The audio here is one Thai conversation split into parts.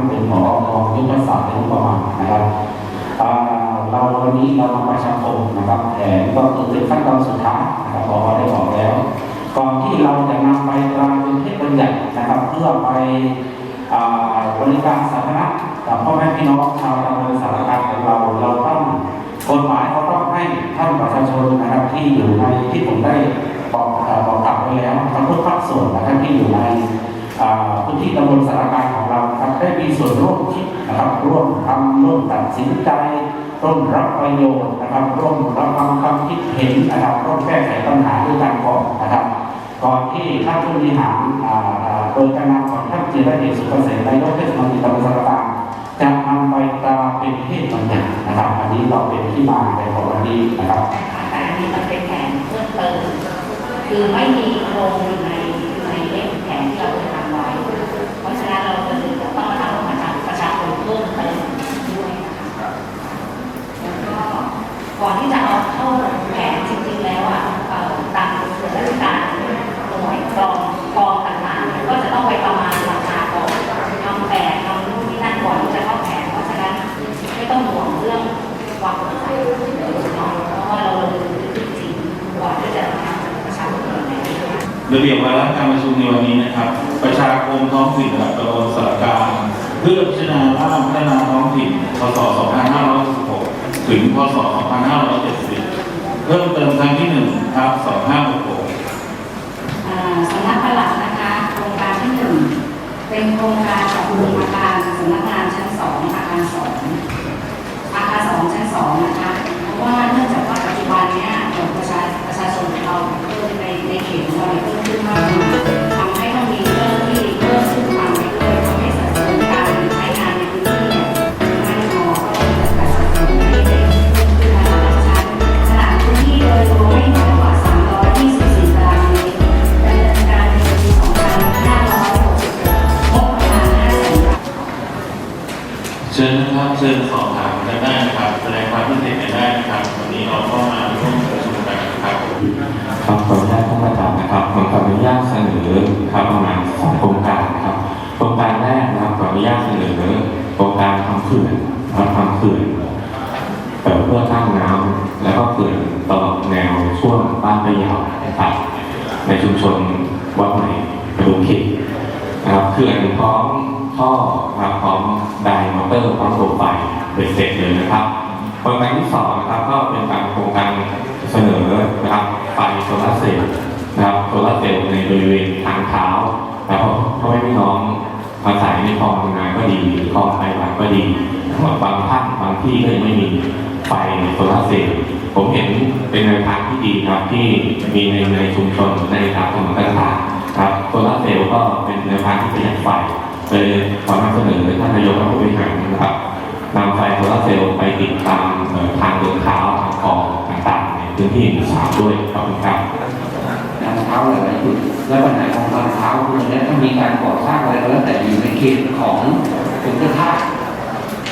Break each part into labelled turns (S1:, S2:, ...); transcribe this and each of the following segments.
S1: จ้า
S2: ภาพท่านเป็นผอกองยุทธศาสตร์และงบประมาณนะครับเราวันนี้เรามาประชาคมนะครับแผนก็คือเป็นขั้นตอนสุดท้ายนะครับพอได้บอกแล้ว ก่อนที่เราจะนำไปกลายเป็นเทพบัญญัตินะครับ เพื่อไปบริการสาธารณะกับพ่อแม่พี่น้องชาวตำบลสารการของเราเราต้องกฎหมายเขาต้องให้ท่านประชาชนนะครับที่อยู่ในที่ผมได้บอกบอกกลับไปแล้วทั้งทุกภาคส่วนนะครับที่อยู่ในพื้นที่ตำบลสารการ ได้มีส่วนร่วมคิดนะครับร่วมทำร่วมตัดสินใจร่วมรับประโยชน์นะครับร่วมรับฟังความคิดเห็นนะครับร่วมแก้ไขปัญหาด้วยกันก่อนนะครับ ก่อนที่ท่านผู้บริหารอ่าอ่าโดยการนำของท่านจิรเดชสุขเกษมนายกเทศมนตรีตำบลสระตางจะนำไปตาเป็นเทศบัญญัตินะครับอันนี้เราเป็นที่มาในของวันนี้นะครับ
S1: แต่อันนี้มันเป็นแผนเพิ่มเติมคือไม่มีโครงอยู่ในเล่มแผนที่เราเคยทำไว้ เพราะฉะนั้นเราจะจะต้องมาทำประชาประชาชนเพิ่มเติมด้วยนะคะแล้วก็ ก่อนที่จะเอาเข้าแผนจริงๆแล้วอะเอ่อตามส่วนราชการหน่วยกองกองต่างๆ ก็จะต้องไปประมาณราคาก่อนทำแผนทำนู่นนี่นั่นก่อนที่จะเข้าแผนเพราะฉะนั้นไม่ต้องห่วงเรื่องความปลอดภัยเนาะเพราะว่าเราลงมือจริงก่อนที่จะทำประชาชนในนี้ค่ะ
S3: ระเบียบวาระการประชุมในวันนี้นะครับ ประชาคมท้องถิ่นกับตำบลสารกลารเพื่อพิจารณาร่างพัฒนาท้องถิ่นพศ2 5 6 ถึงพศ 2570 เพิ่มเติมครั้งที่1ครับ 2566
S1: อ่าสำนักปลัดนะคะโครงการที่หนึ่งเป็นโครงการปรับปรุงอาคารสำนักงานชั้นสองอาคารสองอาคารสองชั้นสองนะคะเพราะว่าเนื่องจากว่าปัจจุบันเนี้ยประชาประชาชนของเราเพิ่มในในเขตของเราเพิ่มขึ้นมาก ทำเขื่อนเอ่
S3: อเพื่
S2: อสร้างน้ำแล้วก็เขื่อนตลอดแนวช่วงบ้านพะยาวนะครับในชุมชนวัดใหม่กระดูกขิดนะครับเขื่อนพร้อมท่อนะครับพร้อมไดมอเตอร์พร้อมระบบไฟเบ็ดเสร็จเลยนะครับโครงการที่สองนะครับก็เป็นการโครงการเสนอนะครับไฟโซลาร์เซลล์นะครับโซลาร์เซลล์ในบริเวณทางเท้าแล้วพ่อแม่พี่น้องมาใส่ในคลองทำงานก็ดีคลองไฟหลังก็ดี นะครับางท่านบางที่ก็ยังไม่มีไฟโซลาร์เซลล์ผมเห็นเป็นแนวทางที่ดีครับที่มีในในชุมชนในตามถนนต่างๆครับโซลาร์เซลล์ก็เป็นแนวทางที่ประหยัดไฟเลยขอนำเสนอท่านนายกรัฐมนตรีนะครับนำไฟโซลาร์เซลล์ไปติดตามทางเดินเท้าทางคลองต่างๆในพื้นที่หมู่สามด้วยขอบคุณครับ
S4: ทางเท้าหลายจุดและปัญหาของทางเท้าคือเนี่ยถ้ามีการก่อสร้างอะไรก็แล้วแต่อยู่ในเขตของกรมเจ้าท่า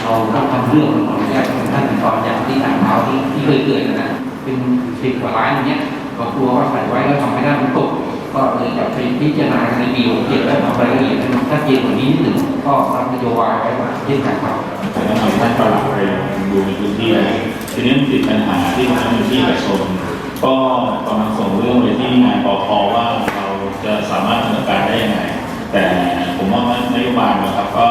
S4: เราต้องทำเรื่องมันขออนุญาตท่านตอนอย่างที่ทางเท้าที่ที่เคยเกิดนะนะเป็นสิบกว่าล้านอย่างเงี้ยก็กลัวว่าใส่ไว้แล้วทำไม่ได้มันตกก็เลยจะไปพิจารณาในปีหกเจ็ดแล้วทำรายละเอียดให้มันชัดเจนกว่านี้นิดหนึ่งก็รับนโยบายไว้ว่าเช่นกันครับ
S3: แต่ต้องเอาท่านประหลัดไปดูในพื้นที่แล้วทีนี้ติดปัญหาที่ทางพื้นที่ประชาชนก็กำลังส่งเรื่องไปที่งานปพว่าเราจะสามารถดำเนินการได้ยังไงแต่ผมว่านโยบายนะครับก็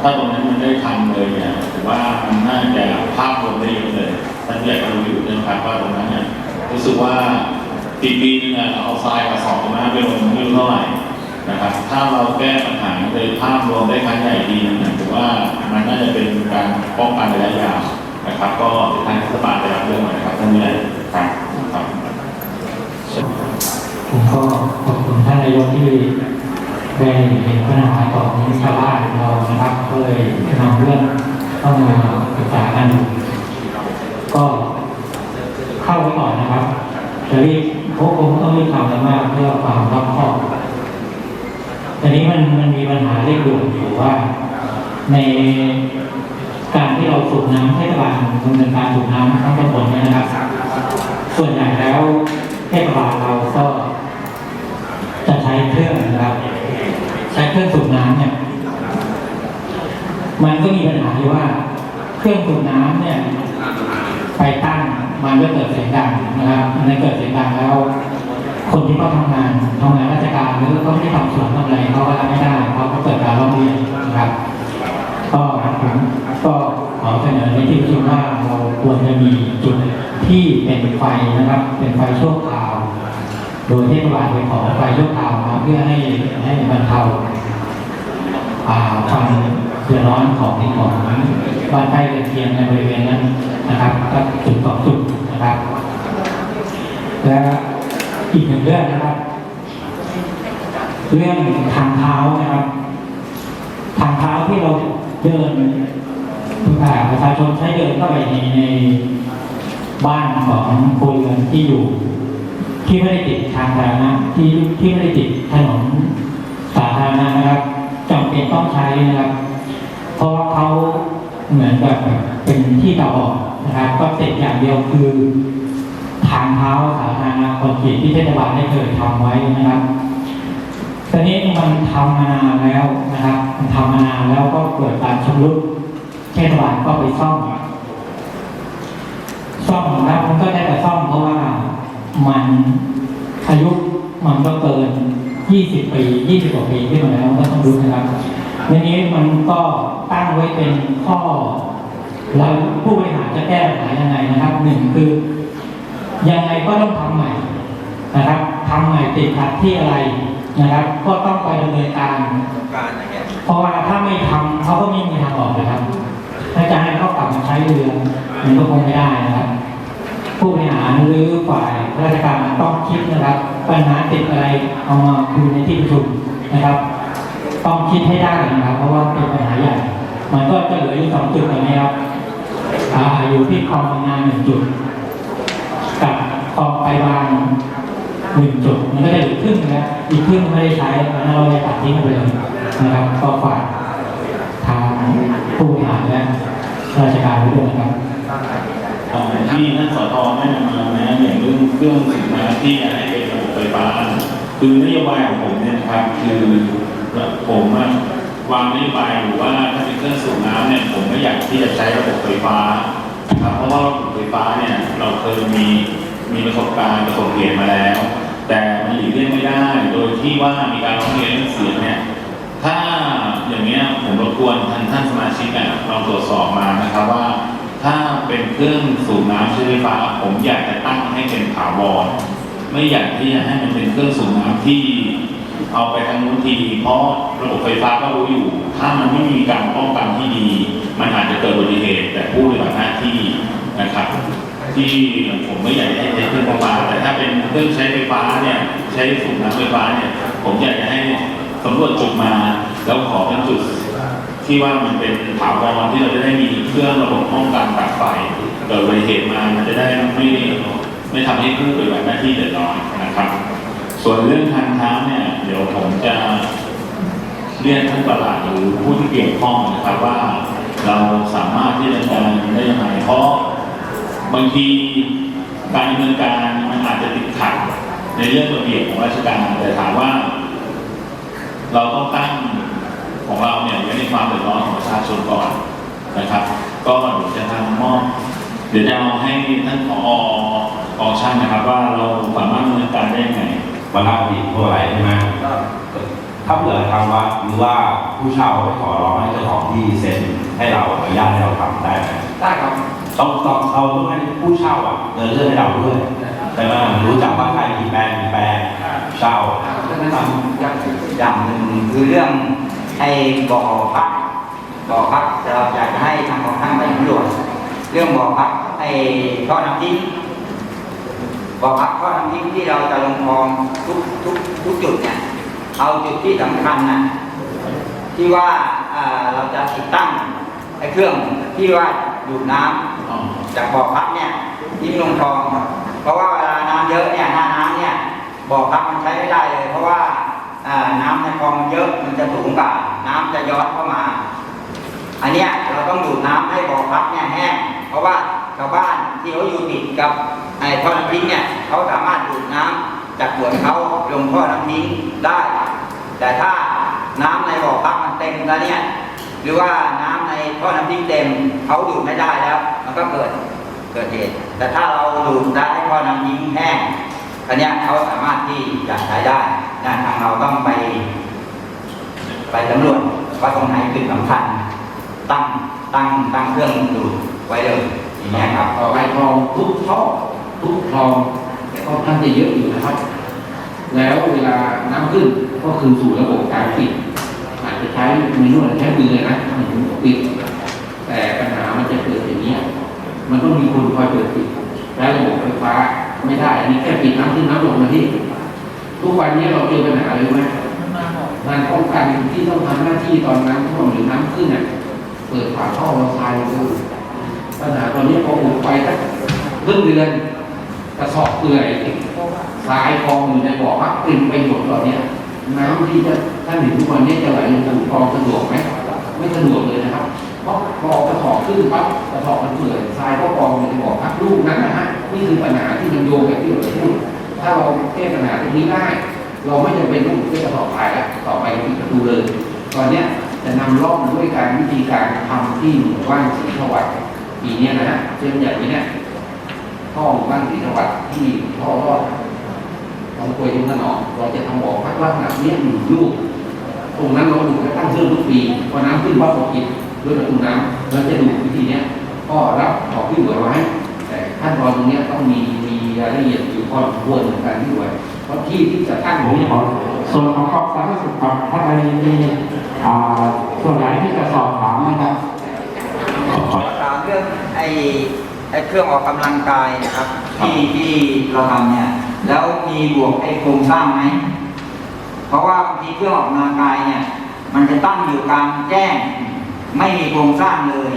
S3: ถ้าตรงนั้นมันได้ทำเลยเนี่ยผมว่ามันน่าจะภาพรวมได้เยอะเลยท่านใหญ่ก็รู้อยู่นะครับว่าตรงนั้นเนี่ยรู้สึกว่าปีปีนึงอะเอาทรายมาสอบมาไปลงไม่รู้เท่าไหร่นะครับ ถ้าเราแก้ปัญหาโดยภาพรวมได้ครั้งใหญ่ดีนะผมว่ามันน่าจะเป็นการป้องกันระยะยาวนะครับ ก็ทางรัฐบาลจะรับเรื่องหน่อยนะครับท่านผู้ครับ
S5: สูบน้ำเนี่ย มันก็มีปัญหาอยู่ว่า เครื่องสูบน้ำเนี่ย ไปตั้งมันก็เกิดเสียงดังนะครับในเกิดเสียงดังแล้ว คนที่เขาทำงานทำงานราชการหรือเขาที่ทำสวนทำอะไรเขาก็รับไม่ได้เขาก็เกิดการร้องเรียนนะครับ ก็ผมก็ขอเสนอในที่ประชุมว่าเราควรจะมีจุดที่เป็นไฟนะครับ เป็นไฟชั่วคราวโดยเทศบาลไปขอไฟชั่วคราวมาเพื่อให้ให้บรรเทา ความเดือดร้อนของของบ้านใกล้เรือนเคียงในบริเวณนั้นนะครับก็จุดสองจุดนะครับ และอีกหนึ่งเรื่องนะครับ เรื่องทางเท้านะครับ ทางเท้าที่เราเดินอ่าประชาชนใช้เดินเข้าไปในในบ้านของครัวเรือนที่อยู่ ที่ไม่ได้ติดทางสาธารณะที่ที่ไม่ได้ติดถนนสาธารณะนะครับ จำเป็นต้องใช้นะครับ เพราะเขาเหมือนกับเป็นที่ตาบอนะครับ ก็ติดอย่างเดียวคือ ทางเท้าสาธารณะคอนกรีตที่เทศบาลได้เคยทำไว้นะครับตอนนี้มันทำมานานแล้วนะครับ มันทำมานานแล้วก็เกิดการชำรุดเทศบาลก็ไปซ่อมซ่อมแล้วมันก็ได้แต่ซ่อมเพราะว่ามันอายุมันก็เกิน 20 ปี 20 กว่าปีที่มาแล้วก็ต้องรู้นะครับทีนี้มันก็ตั้งไว้เป็นข้อ แล้วผู้บริหารจะแก้ปัญหายังไงนะครับหนึ่งคือ ยังไงก็ต้องทำใหม่นะครับทำใหม่ติดขัดที่อะไรนะครับ ก็ต้องไปดำเนินการเพราะว่าถ้าไม่ทำเขาก็ไม่มีทางออกนะครับถ้าจะให้เขากลับมาใช้เรือมันก็คงไม่ได้นะครับ ผู้บริหารหรือฝ่ายราชการต้องคิดนะครับ ปัญหาติดอะไรเอามาคุยในที่ประชุมนะครับ ต้องคิดให้ได้นะครับ เพราะว่าเป็นปัญหาใหญ่ มันก็จะเหลืออยู่สองจุดตรงนี้ครับอาอยู่ที่คลองบานาหนึ่งจุด กับคลองไปบางหนึ่งจุด มันก็จะเหลือครึ่งนะอีกครึ่งไม่ได้ใช้เพราะนั้นเราจะตัดทิ้งไปเลยนะครับก็ฝากทางผู้บริหารและราชการด้วยนะครับ
S3: ที่ท่านสทแนะนำมานะอย่างเรื่องเครื่องสูบน้ที่จะให้เป็นระไคือนโยบายของผมเนี่ยนะครับคือผมวางนโยบายหรือว่าถ้าเป็นเครื่องสูบน้ำเนี่ยผมไม่อยากที่จะใช้ระบบไฟฟ้านะครับเพราะว่าระบบไฟฟ้าเนี่ยเราเคยมีมีประสบการณ์ประสบเหตุมาแล้ว แต่มันหลีกเลี่ยงไม่ได้โดยที่ว่ามีการร้องเรียนเรื่องเสียงเนี่ยถ้าอย่างเนี้ยผมรบกวนท่านท่านสมาชิกอะลองตรวจสอบมานะครับว่า ถ้าเป็นเครื่องสูบน้ำใช้ไฟฟ้า ผมอยากจะตั้งให้เป็นถาวร ไม่อยากที่จะให้มันเป็นเครื่องสูบน้ำที่เอาไปทางนู้นทีเพราะระบบไฟฟ้าก็รู้อยู่ ถ้ามันไม่มีการป้องกันที่ดี มันอาจจะเกิดอุบัติเหตุแต่ผู้ปฏิบัติหน้าที่นะครับ ที่ผมไม่อยากให้ใช้เครื่องไฟฟ้าแต่ถ้าเป็นเครื่องใช้ไฟฟ้าเนี่ยใช้สูบน้ำไฟฟ้าเนี่ย ผมอยากจะให้สำรวจจุดมา แล้วขอเป็นจุดที่ว่ามันเป็นถาวรที่เราจะได้มีเครื่องระบบป้องกันตัดไฟเกิดอุบัติเหตุมามันจะได้ไม่ ไม่ทำให้ผู้ปฏิบัติหน้าที่เดือดร้อนนะครับ ส่วนเรื่องทางเท้าเนี่ยเดี๋ยวผมจะเรียนท่านประหลัดหรือผู้ที่เกี่ยวข้องนะครับว่าเราสามารถที่จะดำเนินได้ยังไงเพราะบางทีการดำเนินการมันอาจจะติดขัดในเรื่องระเบียบของราชการแต่ถามว่า เราต้องตั้งของเราเนี่ยไว้ในความเดือดร้อนของประชาชนก่อนนะครับ ก็เดี๋ยวจะทำมอบเดี๋ยวจะเอาให้ท่านผอ ออช่างนะครับว่าเราสามารถดำเนินการได้ยังไง
S2: วันรับผิดพวกอะไรใช่ไหมถ้าเผื่อทางวัดหรือว่าผู้เช่าไปขอร้องให้เจ้าของที่เซ็นให้เราอนุญาตให้เราทำได้ไหม
S4: ได้ครับ
S2: ต้องต้องเราต้องให้ผู้เช่าอะเดินเรื่องให้เราด้วยใช่ไหมรู้จักว่าใครกี่แปลงกี่แปลงเช่า
S6: อย่างหนึ่งคือเรื่องไอ้บ่อพักบ่อพักเราอยากจะให้ทางของท่านไปตำรวจเรื่องบ่อพักไอ้ท่อน้ำทิ้ง บ่อพักท่อน้ำทิ้งที่เราจะลงคลองทุกทุกทุกจุดเนี่ยเอาจุดที่สำคัญนะที่ว่าเอ่อเราจะติดตั้งไอ้เครื่องที่ว่าดูดน้ำจากบ่อพักเนี่ยทิ้งลงคลอง เพราะว่าเวลาน้ำเยอะเนี่ยหน้าน้ำเนี่ยบ่อพักมันใช้ไม่ได้เลย เพราะว่าอ่าน้ำในคลองมันเยอะมันจะสูงกว่าน้ำจะย้อนเข้ามา อันเนี้ยเราต้องดูดน้ำให้บ่อพักเนี่ยแห้งเพราะว่า ชาวบ้านที่เขาอยู่ติดกับไอ้ท่อน้ำทิ้งเนี่ยเขาสามารถดูดน้ำจากสวนเขาลงท่อน้ำทิ้งได้ แต่ถ้าน้ำในบ่อพักมันเต็มแล้วเนี่ยหรือว่าน้ำในท่อน้ำทิ้งเต็มเขาดูดไม่ได้แล้ว มันก็เกิดเกิดเหตุแต่ถ้าเราดูดได้ให้ท่อน้ำทิ้งแห้งอันนี้เขาสามารถที่จะใช้ได้นะทางเราต้องไป ไปสำรวจว่าตรงไหนจุดสำคัญ ตั้งตั้งตั้งเครื่องดูดไว้เลย อย่างเงี้ยครับ
S4: ต่อไปคลองทุกท่อทุกคลองค่อนข้างจะเยอะอยู่นะครับ แล้วเวลาน้ำขึ้นก็คือสู่ระบบการปิดอาจจะใช้มีนวดใช้มือนะปิด แต่ปัญหามันจะเกิดอย่างนี้ยมันต้องมีคนคอยเปิดปิดและระบบไฟฟ้าไม่ได้อันนี้แค่ปิดน้ำขึ้นน้ำลงมาที่ทุกวันนี้เราเจอปัญหาเลยไหมงานป้องกันที่ต้องทำหน้าที่ตอนน้ำท่วมหรือน้ำขึ้นเนี่ยเปิดฝาท่อเราทรายลงดู ปัญหาตอนนี้พออุดไปสักครึ่งเดือนกระสอบเปื่อยทรายกองอยู่ในบ่อพักกลิ่นไปหมดตอนนี้น้ำที่จะท่านเห็นทุกวันนี้จะไหลลงสู่คลองสะดวกไหมไม่สะดวกเลยนะครับ เพราะพอกระสอบขึ้นปั๊บกระสอบมันเปื่อยทรายก็กองอยู่ในบ่อพักลูกนั้นนะฮะนี่คือปัญหาที่มันโยงกับที่เราพูดถ้าเราแก้ปัญหาตรงนี้ได้ เราไม่จำเป็นต้องด้วยกระสอบทรายล้วต่อไปปิดประตูเลย ตอนเนี้ยจะนำรองด้วยการวิธีการทำที่หมู่บ้านศรีสวัสดิ์ ปีเนี้ยนะฮะเช่นอย่างนี้เนี่ยท่อบ้านศรีสวัดที่ท่อรอดเราคุยกันถนอมเราจะทำบ่อพักลักษณะเนี้ยหนึ่งลูกตรงนั้นเราดูจะตั้งเครื่องทุกปีพอน้ำขึ้นปั๊บเราปิดด้วยประตูน้ำเราจะดูวิธีเนี้ยก็รับขอขึ้นหลือไว้แต่ขั้นตอนตรงเนี้ยต้องมีมีรายละเอียดอยู่พอสมควรในการที่ไว้เพราะที่ที่จะตั้ง
S2: ผ
S4: ตร
S2: ม
S4: งนี้
S2: ขอส่วนของกองสาธารณสุขครับถ้าใครมีอ่าส่วนไหนที่จะสอบถามนะครับ ขอ
S6: ถามเรื่องไอ้ไอ้เครื่องออกกำลังกายนะครับที่ที่เราทำเนี่ยแล้วมีบวกไอ้โครงสร้างไหมเพราะว่าบางทีเครื่องออกกำลังกายเนี่ย มันจะตั้งอยู่กลางแจ้ง ไม่มีโครงสร้างเลย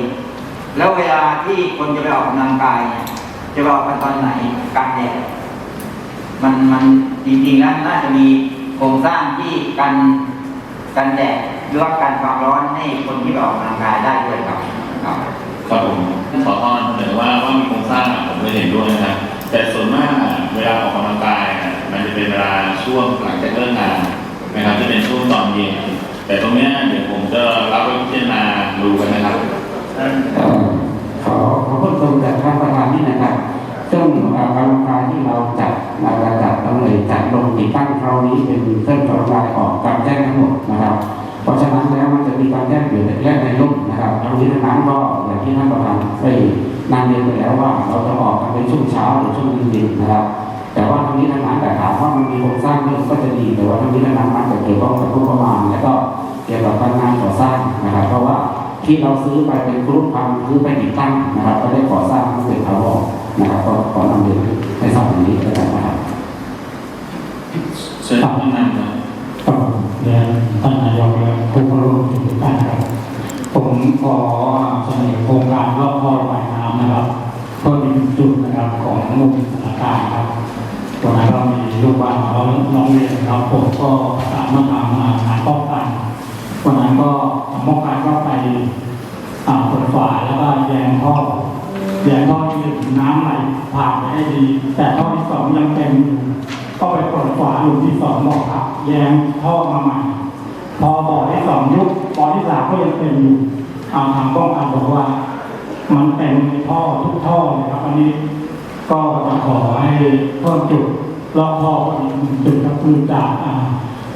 S6: แล้วเวลาที่คนจะไปออกกำลังกายเนี่ยจะไปออกกันตอนไหนกลางแดดมันมันจริงๆแล้วน่าจะมีโครงสร้างที่กันกันแดดหรือว่ากันความร้อนให้คนที่ไปออกกำลังกายได้ด้วย
S3: ตอนเย็นแต่ตรงนี้เดี๋ยวผมจะรับไปพิจารณาดูกันนะครับ
S2: อ่อขอขอเพิ่มติมจากท่านประธานนี่นะครับซึ่งเอ่อกรรมการที่เราจัดเราจะจัดต้องเลยจัดลงติดตั้งคราวนี้เป็นเครื่องกระจายออกการแจ้งทั้งหมดนะครับ เพราะฉะนั้นแล้วมันจะมีการแจ้งอยู่แยกในรุ่นนะครับทั้งนี้ทั้นั้นก็อย่างที่ท่านประธานได้นำเรียนไปแล้วว่าเราจะออกกันเป็นช่วงเช้าหรือช่วงเย็นนะครับ แต่ว่าทั้งนี้ทั้งนั้นแต่ถามว่ามันมีโครงสร้างเรื่องก็จะดีแต่ว่าทั้งนี้ทั้งนั้นมันจะเกี่ยวข้องกับงบประมาณและก็เกี่ยวกับการงานก่อสร้างนะครับ เพราะว่าที่เราซื้อไปเป็นกรุ๊ปพันซื้อไปติดตั้งนะครับ ก็ได้ก่อสร้างทั้งเป็นทาวรนะครับก็ขอนำเรียนให้ทราบอย่างนี้แล้วกันนะครับ
S3: เชิญท่านนำนะ
S7: ก็เรียท่านนายกและผู้เข้าร่วมกิจกรรมครับผมขอเสนอโครงการรอบท่อระบายน้ำนะครับเพื่อเป็นจุดนะครับของมุมสถานการณ์ครับ วันนั้นเรามีลูกบ้านมาน้องเรียนครับผมก็สามารถทำงานป้องกันวันนั้นก็ป้องกันก็ไปเปิดฝาแล้วก็แยงท่อแยงท่อที่หนึ่งน้ำไหลผ่านไปได้ดี แต่ท่อที่สองยังเต็มอยู่ก็ไปเปิดฝาหลุมที่สองบอกครับ แยงท่อมาใหม่พอบ่อที่สองยุบบ่อที่สามก็ยังเป็นอยู่เอาทางป้องกันบอกว่า มันเป็นท่อทุกท่อเลยครับอันนี้ ก็จะขอให้เพิ่มจุดรอบท่ออีกหนึ่งจุดก็คือจากอ่า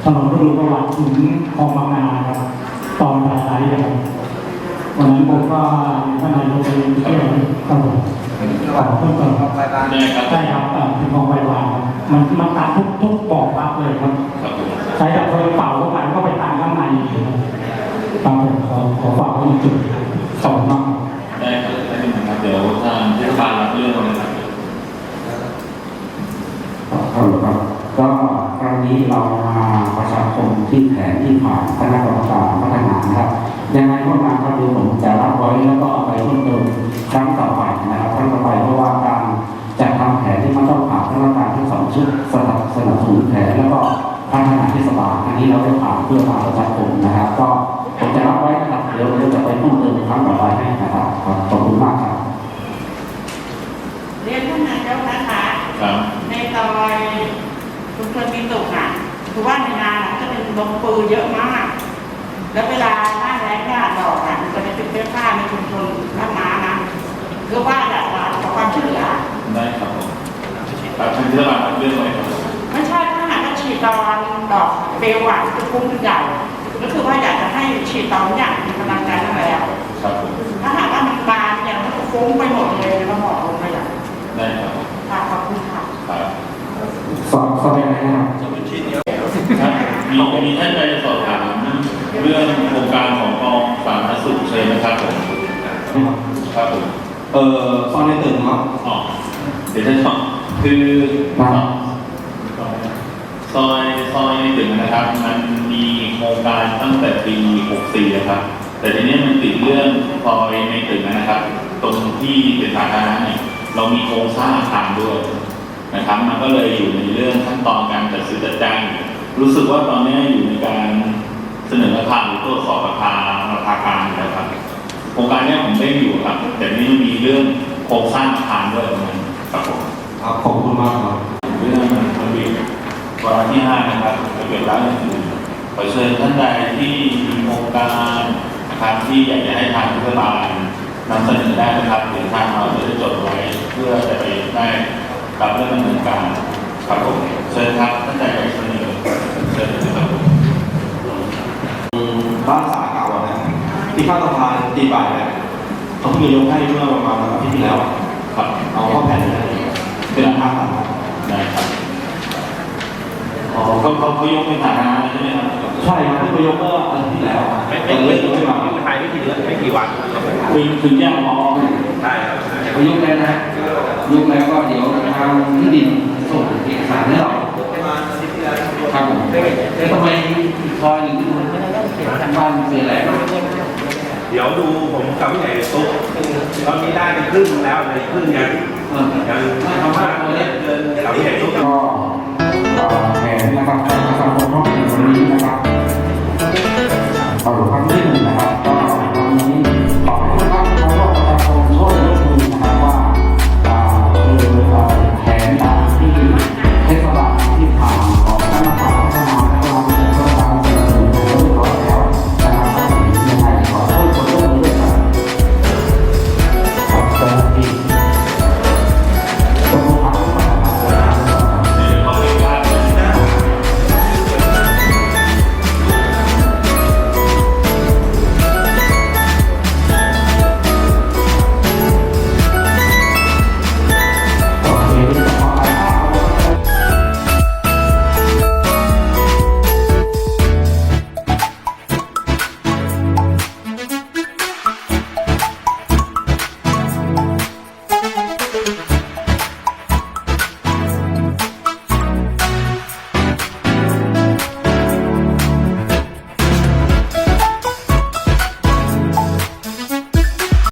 S7: ถนนรุ่งประวัติถึงคลองบางนาครับตอนสายๆครับวันนั้นผมก็ท่านนายกไปเที่ยวครับผมขอเพิ่มเติมครับ
S3: ได้ครับ
S7: ใช่ครับเอ่อเป็นของไววานครับมันมันตัดทุกทุกบอกรับเลยครับ
S3: ครับผม
S7: ใช้กับเพลิงเป่าเข้าไปก็ไปตันข้างในครับผมขอขอฝากไว้ในจุด
S2: พัฒนาเทศบาลอันนี้เราได้ผ่านเพื่อความประชาชนนะครับ ก็ผมจะรับไว้นะครับเดี๋ยวเราจะไปเพิ่มเติมครั้งต่อไปให้นะครับครับขอบคุณมากครับ
S8: เรียนท่านนายกนะคะ
S3: ครับ
S8: ในซอยชุมชนมีตุกอะคือว่าในงานอะจะเป็นลงปืนเยอะมาก แล้วเวลาหน้าแรงหน้าดอกอะมันจะเป็นเสื้อผ้าในชุมชนรับน้านะคือว่าอยากจะขอความช่วยเหลือ
S3: ได้ครับผมตัดสินเรื่องอะไรเรื่องอะไรครับ
S8: ไม่ใช่ ตอนดอกเบลอะจะฟุ้งใหญ่ก็คือว่าอยากจะให้ฉีดตอนอย่างมีกำลังใจนั่นแล้ว
S3: ครับผม
S8: ถ้าหากว่ามันบานเนี่ยมันก็ฟุ้งไปหมดเลยแล้วหมอกลงไปอย่าง
S3: ได้ครับผม
S8: ค่ะขอบคุณค่ะ
S3: ครับ
S2: สอบสอบไปไหนนะครับ
S3: ครับมีมีท่านใดจะสอบถามเรื่องโครงการของกองสาธารณสุขเชิญนะครับผมครับผม
S2: เออซอยในตึกครับ
S3: อ๋อเดี๋ยวจะตอบคือ
S2: ครับ
S3: ซอยซอยในตึกนะครับ มันมีโครงการตั้งแต่ปี 64นะครับ แต่ทีนี้มันติดเรื่องซอยในตึกนะครับ ตรงที่เป็นสาธารณะเนี่ยเรามีโครงสร้างอาคารด้วยนะครับ มันก็เลยอยู่ในเรื่องขั้นตอนการจัดซื้อจัดจ้างรู้สึกว่าตอนนี้อยู่ในการเสนอราคาหรือตรวจสอบราคาราคาการอยู่นะครับโครงการนี้ผมได้อยู่ครับ แต่นี่มันมีเรื่องโครงสร้างอาคารด้วยนั้นครับผม
S2: ครับขอบคุณมากครับ
S3: เรื่องระเบียบ วาระที่ห้านะครับระเบียบร้านอื่นๆขอเชิญท่านใดที่มีโครงการนะครับที่อยากจะให้ทางรัฐบาลนำเสนอได้นะครับหรือทางเราจะได้จดไว้เพื่อจะไปได้รับเรื่องดำเนินการครับผมเชิญครับท่านใดอยากเสนอเชิญครับ
S9: บ้านสาเก่านะที่ข้างสะพานตีบ่ายเนี่ยเขาเพิ่งยกให้เมื่อประมาณอาทิตย์ที่แล้ว
S3: ครับ
S9: เอาข้าแผ่นเป็นทางสาธารณะ
S3: ได้ครับ อ๋อเขาเขาเขายกเป็นฐานะใช่ไหมครับ
S9: ใช่ครับที่เขายกเมื่ออาทิตย์ที่แล้วอะแต่เลยยังไม่มา
S10: ถ่ายไม่กี่เดือนไม่กี่วัน
S3: คือคือแยกพอ
S10: ใช่ครับ
S4: พยุกแล้วนะยกแล้วก็เดี๋ยวทางที่ดินส่งเอกสารให้เราครับผมแต่ทำไมอีกซอยหนึ่งที่มันบ้านเสียแหลก
S10: เดี๋ยวดูผมกับพี่ใหญ่ตุ๊กตอนนี้ได้เป็นครึ่งแล้วในครึ่งยังยัง
S4: ไม่ทำมากเลย
S10: เดินกับพี่ใหญ่ตุ๊ก
S2: นะครับสำหรับห้องนี้นะครับเอาหลวงพ่อที่